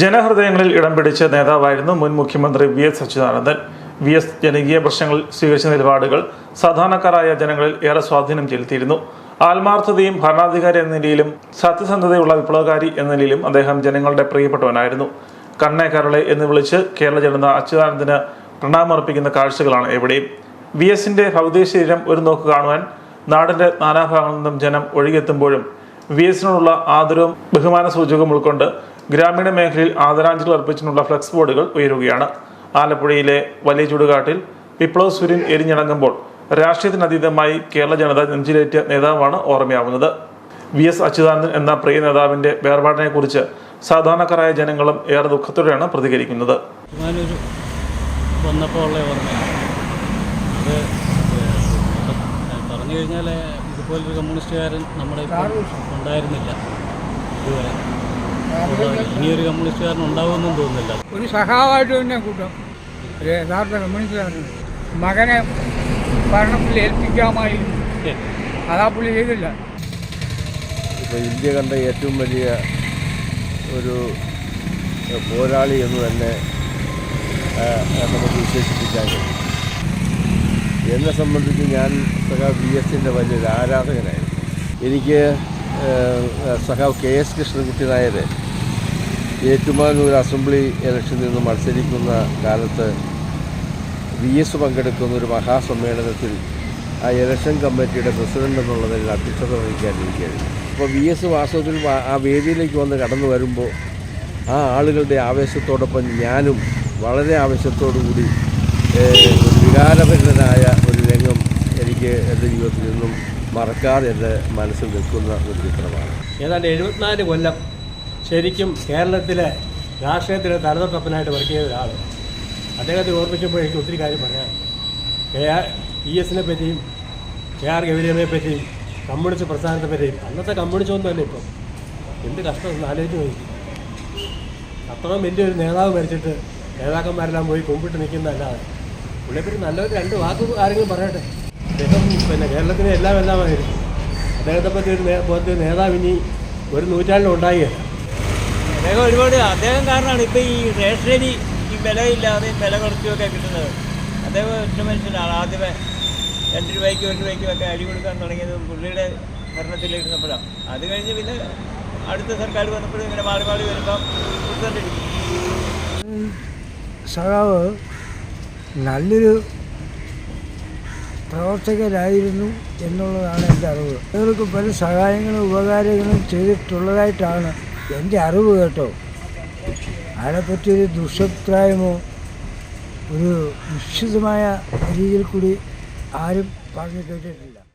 ജനഹൃദയങ്ങളിൽ ഇടം പിടിച്ച നേതാവായിരുന്നു മുൻ മുഖ്യമന്ത്രി V S Achuthanandan V S ജനകീയ പ്രശ്നങ്ങളിൽ സ്വീകരിച്ച നിലപാടുകൾ സാധാരണക്കാരായ ജനങ്ങളിൽ ഏറെ സ്വാധീനം ചെലുത്തിയിരുന്നു. ആത്മാർത്ഥതയും ഭരണാധികാരി എന്ന നിലയിലും സത്യസന്ധതയുള്ള വിപ്ലവകാരി എന്ന നിലയിലും അദ്ദേഹം ജനങ്ങളുടെ പ്രിയപ്പെട്ടവനായിരുന്നു. കണ്ണേ എന്ന് വിളിച്ച് കേരള ജനത അച്യുതാനന്ദന് പ്രണാമർപ്പിക്കുന്ന കാഴ്ചകളാണ് എവിടെയും. വി എസിന്റെ ഭൗതിക ശരീരം ഒരു നോക്ക് കാണുവാൻ നാടിന്റെ നാനാഭാഗങ്ങളിൽ നിന്നും ജനം ഒഴുകിയെത്തുമ്പോഴും വി എസിനോടുള്ള ആദരവും ബഹുമാന സൂചകവും ഉൾക്കൊണ്ട് ഗ്രാമീണ മേഖലയിൽ ആദരാഞ്ജലി അർപ്പിച്ചിട്ടുള്ള ഫ്ലക്സ് ബോർഡുകൾ ഉയരുകയാണ്. ആലപ്പുഴയിലെ വലിയ ചുടുകാട്ടിൽ വിപ്ലവ സൂര്യൻ എരിഞ്ഞടങ്ങുമ്പോൾ രാഷ്ട്രീയത്തിനതീതമായി കേരള ജനത നെഞ്ചിലേറ്റിയ നേതാവാണ് ഓർമ്മയാവുന്നത്. വി എസ് അച്യുതാനന്ദൻ എന്ന പ്രിയ നേതാവിന്റെ വേർപാടിനെ കുറിച്ച് സാധാരണക്കാരായ ജനങ്ങളും ഏറെ ദുഃഖത്തോടെയാണ് പ്രതികരിക്കുന്നത്. വന്നപ്പോൾ പറഞ്ഞു കഴിഞ്ഞാൽ ഇതുപോലൊരു കമ്മ്യൂണിസ്റ്റുകാരൻ നമ്മുടെ ഇപ്പോൾ ഉണ്ടായിരുന്നില്ല. ഇതുവരെ. ഇനിയൊരു കമ്മ്യൂണിസ്റ്റുകാരൻ ഉണ്ടാവുമെന്നും തോന്നുന്നില്ല. ഒരു സഹാവായിട്ട് തന്നെ കൂട്ടും. ഒരു യഥാർത്ഥ കമ്മ്യൂണിസ്റ്റുകാരൻ. മകനെ ഭരണത്തിൽ ഏൽപ്പിക്കാമായിരുന്നു അതാ പുള്ളി ചെയ്തില്ല. ഇപ്പോൾ ഇന്ത്യ കണ്ട ഏറ്റവും വലിയ ഒരു പോരാളി എന്ന് തന്നെ നമുക്ക് വിശേഷിപ്പിക്കാൻ കഴിയും. എന്നെ സംബന്ധിച്ച് ഞാൻ സഹ വി എസിന്റെ വലിയൊരു ആരാധകനായിരുന്നു. എനിക്ക് സഹ K S Krishnankutty Nair Ettumanoor assembly ഇലക്ഷനിൽ നിന്ന് മത്സരിക്കുന്ന കാലത്ത് വി എസ് പങ്കെടുക്കുന്ന ഒരു മഹാസമ്മേളനത്തിൽ ആ ഇലക്ഷൻ കമ്മിറ്റിയുടെ പ്രസിഡന്റ് എന്നുള്ളതിൽ അധ്യക്ഷത വഹിക്കാനിരിക്കുകയായിരുന്നു അപ്പോൾ വി എസ് വാസ്തവത്തിൽ ആ വേദിയിലേക്ക് വന്ന് കടന്നു വരുമ്പോൾ ആ ആളുകളുടെ ആവേശത്തോടൊപ്പം ഞാനും വളരെ ആവേശത്തോടു കൂടി വികാരഭരിതനായ ഒരു രംഗം എനിക്ക് എന്റെ ജീവിതത്തിൽ നിന്നും മറക്കാതെ എന്റെ മനസ്സിൽ നിൽക്കുന്ന ഒരു ചിത്രമാണ്. ഏതാണ്ട് എഴുപത്തിനാല് കൊല്ലം ശരിക്കും കേരളത്തിലെ രാഷ്ട്രീയത്തിലെ തലതൊട്ടപ്പനായിട്ട് വർക്ക് ചെയ്ത ഒരാൾ അദ്ദേഹത്തെ ഓർമ്മിക്കുമ്പോൾ എനിക്ക് ഒത്തിരി കാര്യം പറയാം. കെ ആർ ഇ എസിനെ പറ്റിയും കെ ആർ ഗൗരിയമ്മയെ പറ്റിയും കമ്മ്യൂണിസ്റ്റ് പ്രസ്ഥാനത്തെ പറ്റിയും അന്നത്തെ കമ്മ്യൂണിസ്റ്റ് ഒന്നും തന്നെ ഇപ്പം. എന്ത് കഷ്ടം ആലോചിച്ച് നോക്കി. അത്രയും വലിയൊരു നേതാവ് മരിച്ചിട്ട് നേതാക്കന്മാരെല്ലാം പോയി കുമ്പിട്ട് നിൽക്കുന്നതല്ലാതെ പുള്ളിയെപ്പറ്റി നല്ലൊരു രണ്ട് വാക്ക് ആരെങ്കിലും പറയട്ടെ? അദ്ദേഹം പിന്നെ കേരളത്തിന് എല്ലാം എല്ലാമായിരുന്നു അദ്ദേഹത്തെ പറ്റി ഒരു പോലത്തെ ഒരു നേതാവ് ഇനി ഒരു നൂറ്റാണ്ടിലും ഉണ്ടായി അദ്ദേഹം ഒരുപാട് അദ്ദേഹം കാരണമാണ് ഇപ്പോൾ ഈ റേഷനരി ഈ വിലയില്ലാതെ വില കുറച്ചുമൊക്കെ കിട്ടുന്നത്. അദ്ദേഹം ഒറ്റ മനുഷ്യനാണ്. ആദ്യമേ രണ്ട് രൂപയ്ക്കും ഒരു രൂപയ്ക്കും ഒക്കെ അരി കൊടുക്കാൻ തുടങ്ങിയത് പുള്ളിയുടെ ഭരണത്തിലിരുന്നപ്പോഴാണ്. അത് കഴിഞ്ഞ് പിന്നെ അടുത്ത സർക്കാർ വന്നപ്പോഴും ഇങ്ങനെ മാറി മാറി വരുമ്പം കൊടുത്തോണ്ടിരിക്കും സഖാവ് നല്ലൊരു പ്രവർത്തകരായിരുന്നു എന്നുള്ളതാണ് എന്റെ അറിവ്. അവർക്ക് പല സഹായങ്ങളും ഉപകാരങ്ങളും ചെയ്തിട്ടുള്ളതായിട്ടാണ് എന്റെ അറിവ് കേട്ടോ. അതിനെപ്പറ്റി ഒരു ദുഷഭിപ്രായമോ ഒരു നിശ്ചിതമായ രീതിയിൽ കൂടി ആരും പറഞ്ഞു കേട്ടിട്ടില്ല.